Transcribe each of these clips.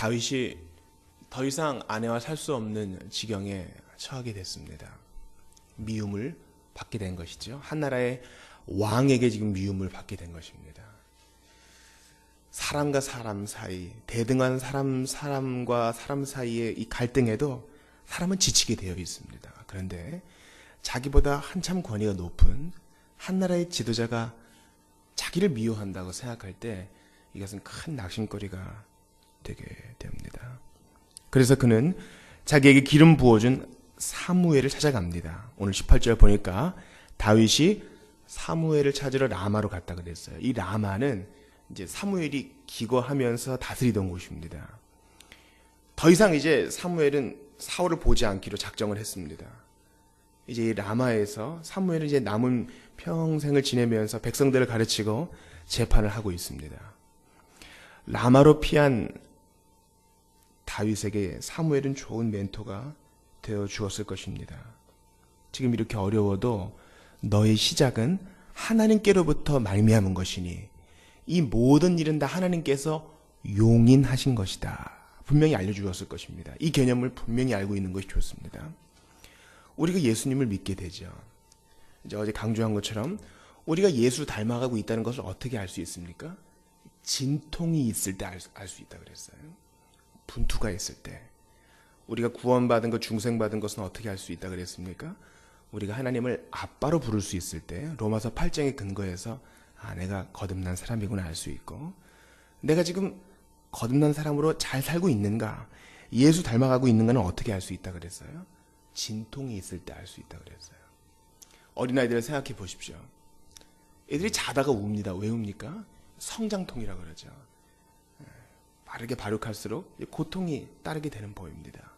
다윗이 더 이상 아내와 살 수 없는 지경에 처하게 됐습니다. 미움을 받게 된 것이죠. 한 나라의 왕에게 지금 미움을 받게 된 것입니다. 사람과 사람 사이, 대등한 사람, 사람과 사람 사이의 이 갈등에도 사람은 지치게 되어 있습니다. 그런데 자기보다 한참 권위가 높은 한 나라의 지도자가 자기를 미워한다고 생각할 때 이것은 큰 낙심거리가 되게 됩니다. 그래서 그는 자기에게 기름 부어준 사무엘을 찾아갑니다. 오늘 18절 보니까 다윗이 사무엘을 찾으러 라마로 갔다 그랬어요. 이 라마는 이제 사무엘이 기거하면서 다스리던 곳입니다. 더 이상 이제 사무엘은 사울을 보지 않기로 작정을 했습니다. 이제 이 라마에서 사무엘은 이제 남은 평생을 지내면서 백성들을 가르치고 재판을 하고 있습니다. 라마로 피한 다윗에게 사무엘은 좋은 멘토가 되어 주었을 것입니다. 지금 이렇게 어려워도 너의 시작은 하나님께로부터 말미암은 것이니 이 모든 일은 다 하나님께서 용인하신 것이다. 분명히 알려주었을 것입니다. 이 개념을 분명히 알고 있는 것이 좋습니다. 우리가 예수님을 믿게 되죠. 이제 어제 강조한 것처럼 우리가 예수 닮아가고 있다는 것을 어떻게 알 수 있습니까? 진통이 있을 때 알 수 있다 그랬어요. 분투가 있을 때. 우리가 구원받은 것, 중생받은 것은 어떻게 알수 있다 그랬습니까? 우리가 하나님을 아빠로 부를 수 있을 때 로마서 8장의 근거에서 아, 내가 거듭난 사람이구나 알 수 있고 내가 지금 거듭난 사람으로 잘 살고 있는가 예수 닮아가고 있는가는 어떻게 알 수 있다 그랬어요? 진통이 있을 때 알 수 있다 그랬어요. 어린아이들을 생각해 보십시오. 애들이 자다가 웁니다. 왜 웁니까? 성장통이라 그러죠. 예, 빠르게 발육할수록 고통이 따르게 되는 법입니다.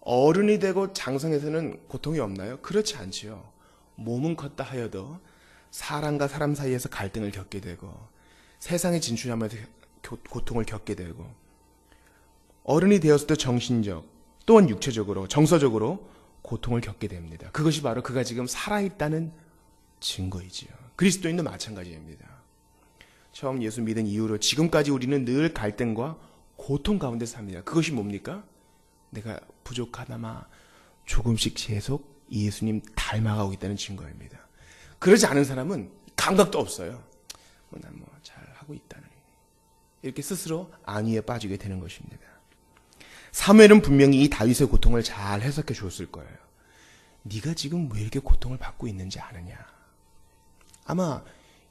어른이 되고 장성해서는 고통이 없나요? 그렇지 않지요. 몸은 컸다 하여도 사람과 사람 사이에서 갈등을 겪게 되고 세상에 진출하면서 고통을 겪게 되고 어른이 되었을 때 정신적 또한 육체적으로 정서적으로 고통을 겪게 됩니다. 그것이 바로 그가 지금 살아있다는 증거이지요. 그리스도인도 마찬가지입니다. 처음 예수 믿은 이후로 지금까지 우리는 늘 갈등과 고통 가운데 삽니다. 그것이 뭡니까? 내가 부족하다마 조금씩 계속 예수님 닮아가고 있다는 증거입니다. 그러지 않은 사람은 감각도 없어요. 뭐난뭐 잘하고 있다는 이렇게 스스로 안위에 빠지게 되는 것입니다. 사무엘은 분명히 이 다윗의 고통을 잘 해석해 줬을 거예요. 네가 지금 왜 이렇게 고통을 받고 있는지 아느냐? 아마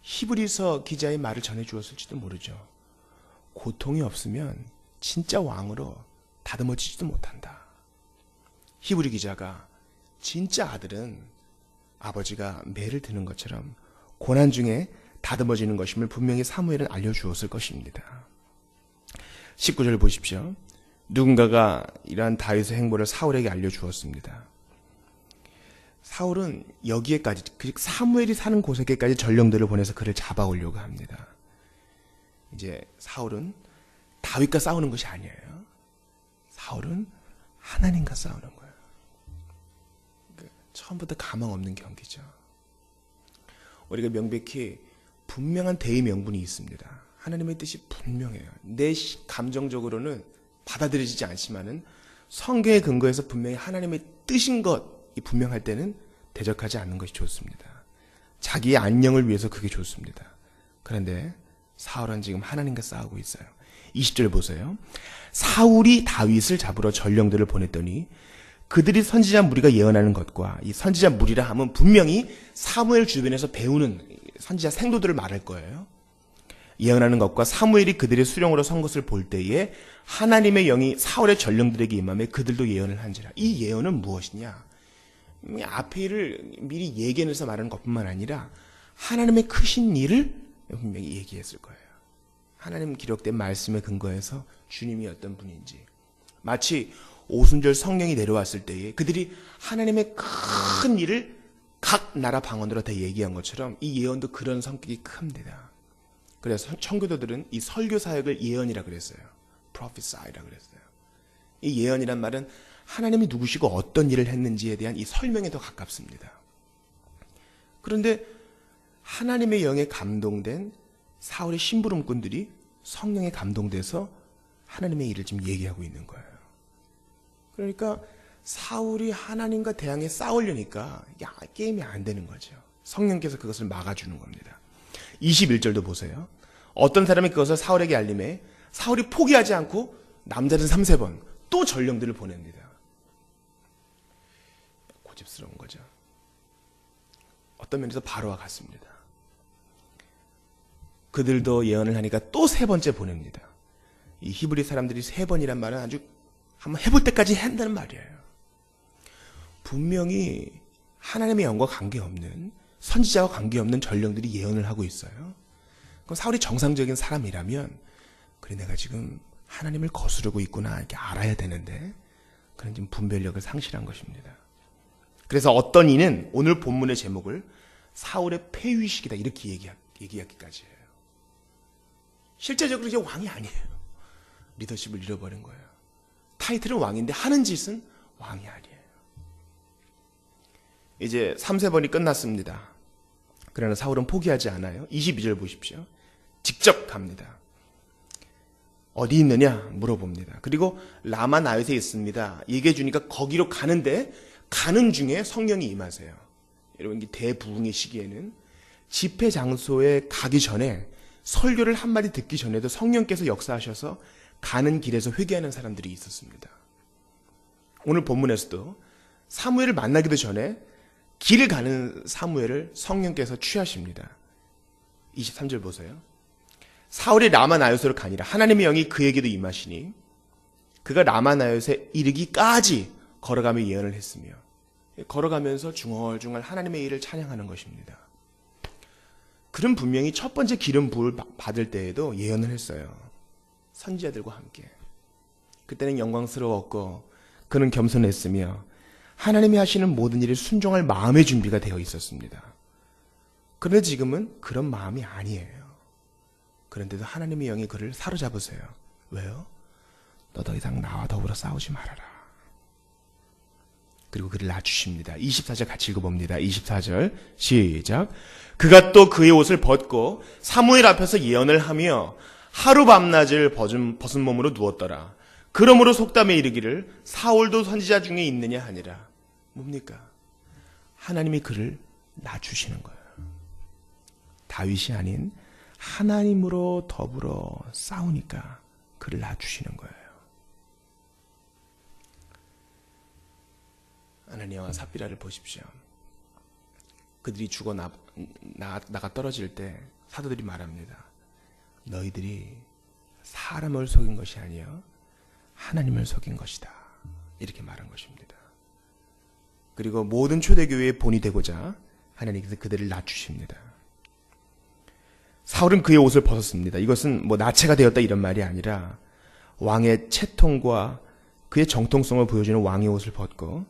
히브리서 기자의 말을 전해 주었을지도 모르죠. 고통이 없으면 진짜 왕으로 다듬어지지도 못한다. 히브리 기자가 진짜 아들은 아버지가 매를 드는 것처럼 고난 중에 다듬어지는 것임을 분명히 사무엘은 알려주었을 것입니다. 19절 보십시오. 누군가가 이러한 다윗의 행보를 사울에게 알려주었습니다. 사울은 여기에까지 그 사무엘이 사는 곳에까지 전령들을 보내서 그를 잡아오려고 합니다. 이제 사울은 다윗과 싸우는 것이 아니에요. 사울은 하나님과 싸우는 거예요. 그 처음부터 가망 없는 경기죠. 우리가 명백히 분명한 대의 명분이 있습니다. 하나님의 뜻이 분명해요. 내 감정적으로는 받아들여지지 않지만은 성경의 근거에서 분명히 하나님의 뜻인 것이 분명할 때는 대적하지 않는 것이 좋습니다. 자기의 안녕을 위해서 그게 좋습니다. 그런데 사울은 지금 하나님과 싸우고 있어요. 20절 보세요. 사울이 다윗을 잡으러 전령들을 보냈더니 그들이 선지자 무리가 예언하는 것과 이 선지자 무리라 하면 분명히 사무엘 주변에서 배우는 선지자 생도들을 말할 거예요. 예언하는 것과 사무엘이 그들의 수령으로 선 것을 볼 때에 하나님의 영이 사울의 전령들에게 임함에 그들도 예언을 한지라. 이 예언은 무엇이냐? 앞에 일을 미리 예견해서 말하는 것뿐만 아니라 하나님의 크신 일을 분명히 얘기했을 거예요. 하나님 기록된 말씀에 근거해서 주님이 어떤 분인지 마치 오순절 성령이 내려왔을 때에 그들이 하나님의 큰 일을 각 나라 방언으로 다 얘기한 것처럼 이 예언도 그런 성격이 큽니다. 그래서 청교도들은 이 설교 사역을 예언이라 그랬어요. prophesy라 그랬어요. 이 예언이란 말은 하나님이 누구시고 어떤 일을 했는지에 대한 이 설명에 더 가깝습니다. 그런데 하나님의 영에 감동된 사울의 심부름꾼들이 성령에 감동돼서 하나님의 일을 지금 얘기하고 있는 거예요. 그러니까 사울이 하나님과 대항해 싸우려니까 야, 게임이 안 되는 거죠. 성령께서 그것을 막아주는 겁니다. 21절도 보세요. 어떤 사람이 그것을 사울에게 알림해 사울이 포기하지 않고 남자들 3, 세 번 또 전령들을 보냅니다. 고집스러운 거죠. 어떤 면에서 바로와 같습니다. 그들도 예언을 하니까 또 세 번째 보냅니다. 이 히브리 사람들이 세 번이란 말은 아주 한번 해볼 때까지 한다는 말이에요. 분명히 하나님의 영과 관계없는 선지자와 관계없는 전령들이 예언을 하고 있어요. 그럼 사울이 정상적인 사람이라면 그래 내가 지금 하나님을 거스르고 있구나 이렇게 알아야 되는데 그런 지금 분별력을 상실한 것입니다. 그래서 어떤 이는 오늘 본문의 제목을 사울의 폐위식이다 이렇게 얘기하, 얘기하기까지 해요. 실제적으로 이제 왕이 아니에요. 리더십을 잃어버린 거예요. 타이틀은 왕인데 하는 짓은 왕이 아니에요. 이제 3세번이 끝났습니다. 그러나 사울은 포기하지 않아요. 22절 보십시오. 직접 갑니다. 어디 있느냐 물어봅니다. 그리고 라마 나요에 있습니다. 얘기해 주니까 거기로 가는데 가는 중에 성령이 임하세요. 여러분 이 대부흥의 시기에는 집회 장소에 가기 전에 설교를 한 마디 듣기 전에도 성령께서 역사하셔서 가는 길에서 회개하는 사람들이 있었습니다. 오늘 본문에서도 사무엘을 만나기도 전에 길을 가는 사무엘을 성령께서 취하십니다. 23절 보세요. 사울이 라마 나요스로 가니라 하나님의 영이 그에게도 임하시니 그가 라마 나요스에 이르기까지 걸어가며 예언을 했으며 걸어가면서 중얼중얼 하나님의 일을 찬양하는 것입니다. 그는 분명히 첫 번째 기름 부을 받을 때에도 예언을 했어요. 선지자들과 함께. 그때는 영광스러웠고 그는 겸손했으며 하나님이 하시는 모든 일을 순종할 마음의 준비가 되어 있었습니다. 그런데 지금은 그런 마음이 아니에요. 그런데도 하나님의 영이 그를 사로잡으세요. 왜요? 너 더 이상 나와 더불어 싸우지 말아라. 그리고 그를 낮추십니다. 24절 같이 읽어봅니다. 24절 시작. 그가 또 그의 옷을 벗고 사무엘 앞에서 예언을 하며 하루 밤낮을 벗은, 벗은 몸으로 누웠더라. 그러므로 속담에 이르기를 사울도 선지자 중에 있느냐 하니라. 뭡니까? 하나님이 그를 낮추시는 거예요. 다윗이 아닌 하나님으로 더불어 싸우니까 그를 낮추시는 거예요. 아나니아와 삽비라를 보십시오. 그들이 죽어 나, 나, 나가 떨어질 때 사도들이 말합니다. 너희들이 사람을 속인 것이 아니요 하나님을 속인 것이다. 이렇게 말한 것입니다. 그리고 모든 초대교회의 본이 되고자 하나님께서 그들을 낮추십니다. 사울은 그의 옷을 벗었습니다. 이것은 뭐 나체가 되었다 이런 말이 아니라 왕의 채통과 그의 정통성을 보여주는 왕의 옷을 벗고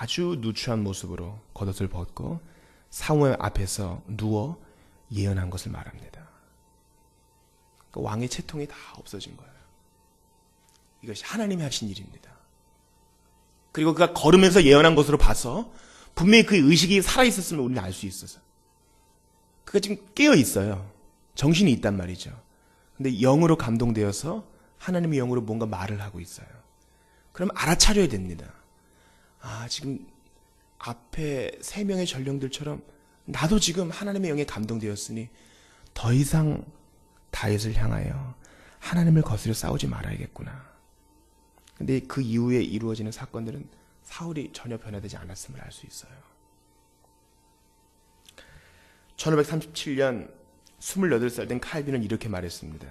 아주 누추한 모습으로 겉옷을 벗고 사무엘 앞에서 누워 예언한 것을 말합니다. 그 왕의 채통이 다 없어진 거예요. 이것이 하나님이 하신 일입니다. 그리고 그가 걸으면서 예언한 것으로 봐서 분명히 그 의식이 살아있었으면 우리는 알 수 있어서. 그가 지금 깨어 있어요. 정신이 있단 말이죠. 근데 영으로 감동되어서 하나님의 영으로 뭔가 말을 하고 있어요. 그럼 알아차려야 됩니다. 아, 지금 앞에 세 명의 전령들처럼 나도 지금 하나님의 영에 감동되었으니 더 이상 다윗을 향하여 하나님을 거스려 싸우지 말아야겠구나. 근데 그 이후에 이루어지는 사건들은 사울이 전혀 변화되지 않았음을 알 수 있어요. 1537년 28살 된 칼빈은 이렇게 말했습니다.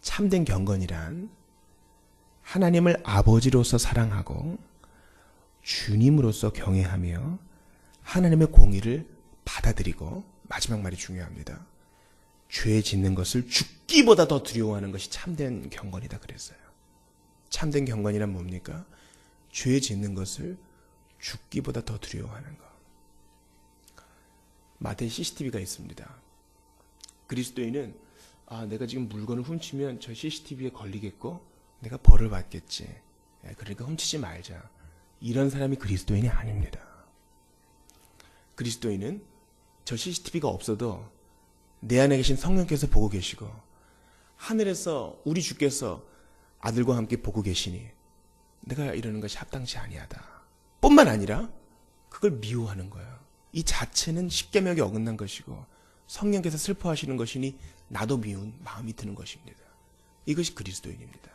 참된 경건이란 하나님을 아버지로서 사랑하고 주님으로서 경외하며 하나님의 공의를 받아들이고 마지막 말이 중요합니다. 죄 짓는 것을 죽기보다 더 두려워하는 것이 참된 경건이다 그랬어요. 참된 경건이란 뭡니까? 죄 짓는 것을 죽기보다 더 두려워하는 것. 마태에 CCTV가 있습니다. 그리스도인은 아, 내가 지금 물건을 훔치면 저 CCTV에 걸리겠고 내가 벌을 받겠지. 예, 그러니까 훔치지 말자. 이런 사람이 그리스도인이 아닙니다. 그리스도인은 저 CCTV가 없어도 내 안에 계신 성령께서 보고 계시고 하늘에서 우리 주께서 아들과 함께 보고 계시니 내가 이러는 것이 합당치 아니하다. 뿐만 아니라 그걸 미워하는 거예요. 이 자체는 십계명에 어긋난 것이고 성령께서 슬퍼하시는 것이니 나도 미운 마음이 드는 것입니다. 이것이 그리스도인입니다.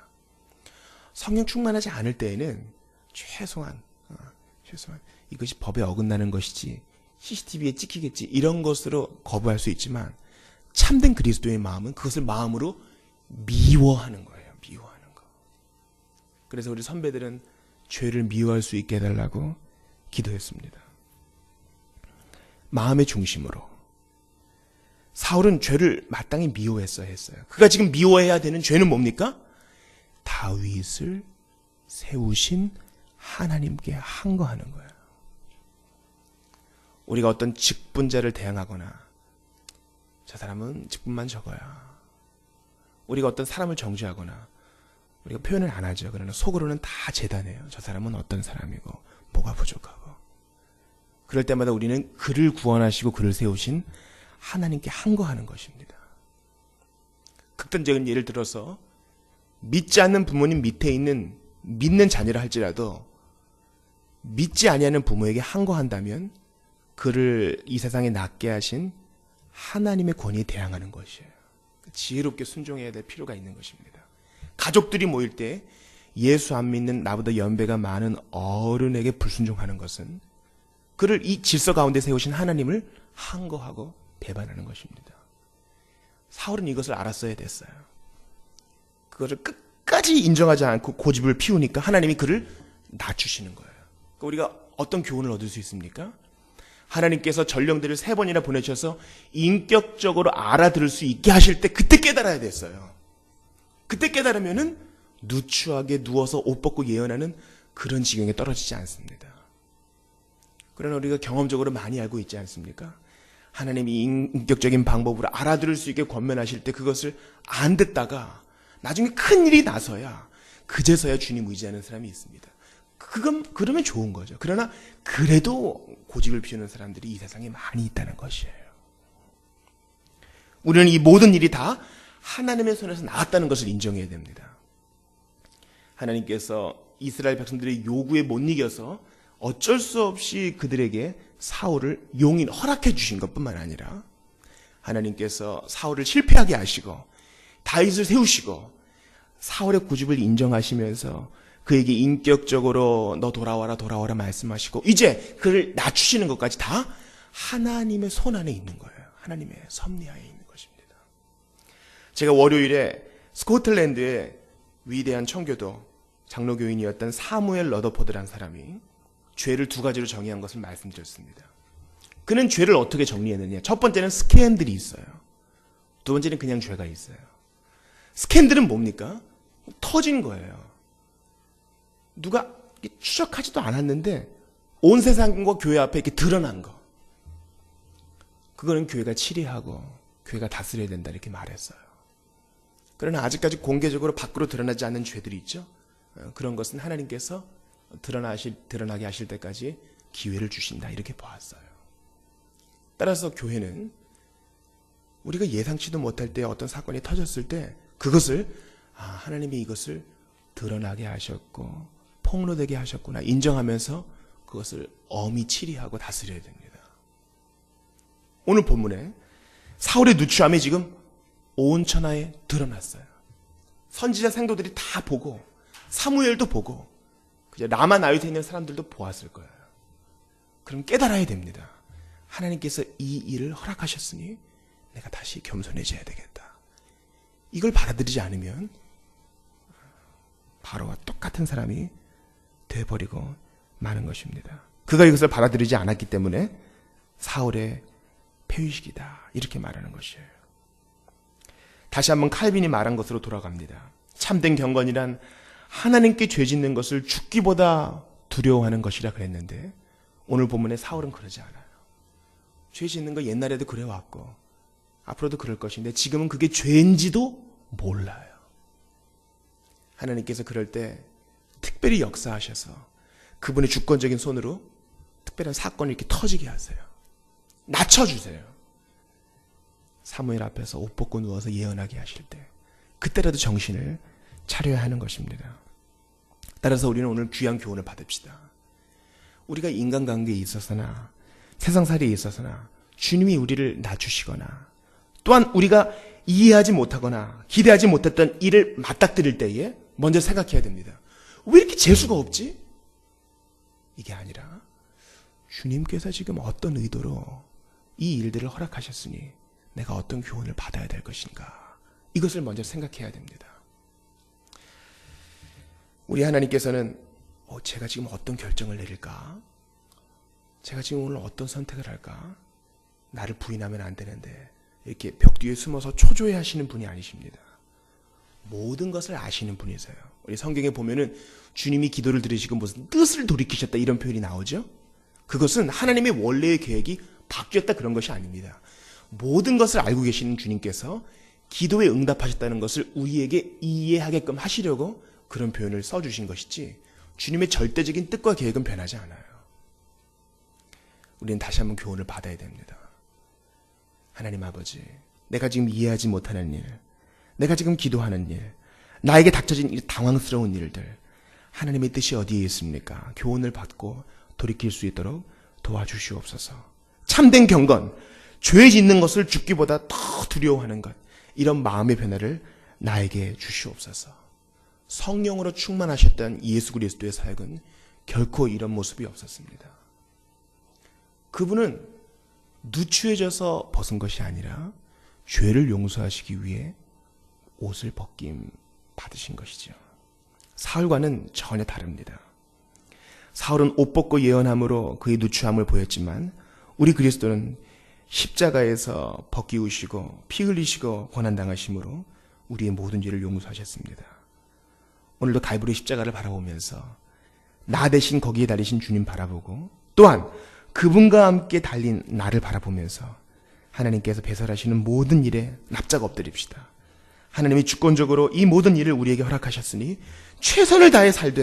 성령 충만하지 않을 때에는 최소한 어, 최소한 이것이 법에 어긋나는 것이지 CCTV에 찍히겠지 이런 것으로 거부할 수 있지만 참된 그리스도의 마음은 그것을 마음으로 미워하는 거예요. 미워하는 거. 그래서 우리 선배들은 죄를 미워할 수 있게 해달라고 기도했습니다. 마음의 중심으로. 사울은 죄를 마땅히 미워했어야 했어요. 그가 지금 미워해야 되는 죄는 뭡니까? 다윗을 세우신 하나님께 항거하는 거예요. 우리가 어떤 직분자를 대항하거나 저 사람은 직분만 적어야 우리가 어떤 사람을 정죄하거나 우리가 표현을 안 하죠. 그러나 속으로는 다 재단해요. 저 사람은 어떤 사람이고 뭐가 부족하고 그럴 때마다 우리는 그를 구원하시고 그를 세우신 하나님께 항거하는 것입니다. 극단적인 예를 들어서 믿지 않는 부모님 밑에 있는 믿는 자녀라 할지라도 믿지 아니하는 부모에게 항거한다면 그를 이 세상에 낳게 하신 하나님의 권위에 대항하는 것이에요. 지혜롭게 순종해야 될 필요가 있는 것입니다. 가족들이 모일 때 예수 안 믿는 나보다 연배가 많은 어른에게 불순종하는 것은 그를 이 질서 가운데 세우신 하나님을 항거하고 배반하는 것입니다. 사울은 이것을 알았어야 됐어요. 그것을 끝까지 인정하지 않고 고집을 피우니까 하나님이 그를 낮추시는 거예요. 그러니까 우리가 어떤 교훈을 얻을 수 있습니까? 하나님께서 전령들을 세 번이나 보내셔서 인격적으로 알아들을 수 있게 하실 때 그때 깨달아야 됐어요. 그때 깨달으면은 누추하게 누워서 옷 벗고 예언하는 그런 지경에 떨어지지 않습니다. 그러나 우리가 경험적으로 많이 알고 있지 않습니까? 하나님이 인격적인 방법으로 알아들을 수 있게 권면하실 때 그것을 안 듣다가 나중에 큰 일이 나서야 그제서야 주님 의지하는 사람이 있습니다. 그건 그러면 좋은 거죠. 그러나 그래도 고집을 피우는 사람들이 이 세상에 많이 있다는 것이에요. 우리는 이 모든 일이 다 하나님의 손에서 나왔다는 것을 인정해야 됩니다. 하나님께서 이스라엘 백성들의 요구에 못 이겨서 어쩔 수 없이 그들에게 사울을 용인 허락해 주신 것뿐만 아니라 하나님께서 사울을 실패하게 하시고 다윗을 세우시고 사울의 고집을 인정하시면서 그에게 인격적으로 너 돌아와라 돌아와라 말씀하시고 이제 그를 낮추시는 것까지 다 하나님의 손 안에 있는 거예요. 하나님의 섭리하에 있는 것입니다. 제가 월요일에 스코틀랜드의 위대한 청교도 장로교인이었던 사무엘 러더포드란 사람이 죄를 두 가지로 정의한 것을 말씀드렸습니다. 그는 죄를 어떻게 정리했느냐? 첫 번째는 스캔들이 있어요. 두 번째는 그냥 죄가 있어요. 스캔들은 뭡니까? 터진 거예요. 누가 추적하지도 않았는데 온 세상과 교회 앞에 이렇게 드러난 거. 그거는 교회가 치리하고 교회가 다스려야 된다 이렇게 말했어요. 그러나 아직까지 공개적으로 밖으로 드러나지 않는 죄들이 있죠. 어, 그런 것은 하나님께서 드러나실, 드러나게 하실 때까지 기회를 주신다 이렇게 보았어요. 따라서 교회는 우리가 예상치도 못할 때 어떤 사건이 터졌을 때 그것을 아, 하나님이 이것을 드러나게 하셨고 폭로되게 하셨구나 인정하면서 그것을 엄히 치리하고 다스려야 됩니다. 오늘 본문에 사울의 누추함이 지금 온 천하에 드러났어요. 선지자 생도들이 다 보고 사무엘도 보고 그저 라마 나윗에 있는 사람들도 보았을 거예요. 그럼 깨달아야 됩니다. 하나님께서 이 일을 허락하셨으니 내가 다시 겸손해져야 되겠다. 이걸 받아들이지 않으면 바로와 똑같은 사람이 돼버리고 마는 것입니다. 그가 이것을 받아들이지 않았기 때문에 사울의 폐위식이다. 이렇게 말하는 것이에요. 다시 한번 칼빈이 말한 것으로 돌아갑니다. 참된 경건이란 하나님께 죄 짓는 것을 죽기보다 두려워하는 것이라 그랬는데 오늘 본문에 사울은 그러지 않아요. 죄 짓는 거 옛날에도 그래왔고 앞으로도 그럴 것인데 지금은 그게 죄인지도 몰라요. 하나님께서 그럴 때 특별히 역사하셔서 그분의 주권적인 손으로 특별한 사건을 이렇게 터지게 하세요. 낮춰주세요. 사무엘 앞에서 옷 벗고 누워서 예언하게 하실 때 그때라도 정신을 차려야 하는 것입니다. 따라서 우리는 오늘 귀한 교훈을 받읍시다. 우리가 인간관계에 있어서나 세상살이에 있어서나 주님이 우리를 낮추시거나 또한 우리가 이해하지 못하거나 기대하지 못했던 일을 맞닥뜨릴 때에 먼저 생각해야 됩니다. 왜 이렇게 재수가 없지? 이게 아니라 주님께서 지금 어떤 의도로 이 일들을 허락하셨으니 내가 어떤 교훈을 받아야 될 것인가. 이것을 먼저 생각해야 됩니다. 우리 하나님께서는 어, 제가 지금 어떤 결정을 내릴까? 제가 지금 오늘 어떤 선택을 할까? 나를 부인하면 안 되는데 이렇게 벽 뒤에 숨어서 초조해 하시는 분이 아니십니다. 모든 것을 아시는 분이세요. 우리 성경에 보면은 주님이 기도를 들으시고 무슨 뜻을 돌이키셨다 이런 표현이 나오죠? 그것은 하나님의 원래의 계획이 바뀌었다 그런 것이 아닙니다. 모든 것을 알고 계시는 주님께서 기도에 응답하셨다는 것을 우리에게 이해하게끔 하시려고 그런 표현을 써주신 것이지 주님의 절대적인 뜻과 계획은 변하지 않아요. 우리는 다시 한번 교훈을 받아야 됩니다. 하나님 아버지, 내가 지금 이해하지 못하는 일, 내가 지금 기도하는 일, 나에게 닥쳐진 이 당황스러운 일들, 하나님의 뜻이 어디에 있습니까? 교훈을 받고 돌이킬 수 있도록 도와주시옵소서. 참된 경건, 죄 짓는 것을 죽기보다 더 두려워하는 것, 이런 마음의 변화를 나에게 주시옵소서. 성령으로 충만하셨던 예수 그리스도의 사역은 결코 이런 모습이 없었습니다. 그분은 누추해져서 벗은 것이 아니라 죄를 용서하시기 위해 옷을 벗김 받으신 것이죠. 사울과는 전혀 다릅니다. 사울은 옷 벗고 예언함으로 그의 누추함을 보였지만 우리 그리스도는 십자가에서 벗기우시고 피 흘리시고 고난당하심으로 우리의 모든 죄를 용서하셨습니다. 오늘도 갈보리 십자가를 바라보면서 나 대신 거기에 달리신 주님 바라보고 또한 그분과 함께 달린 나를 바라보면서 하나님께서 배설하시는 모든 일에 납작 엎드립시다. 하나님이 주권적으로 이 모든 일을 우리에게 허락하셨으니 최선을 다해 살되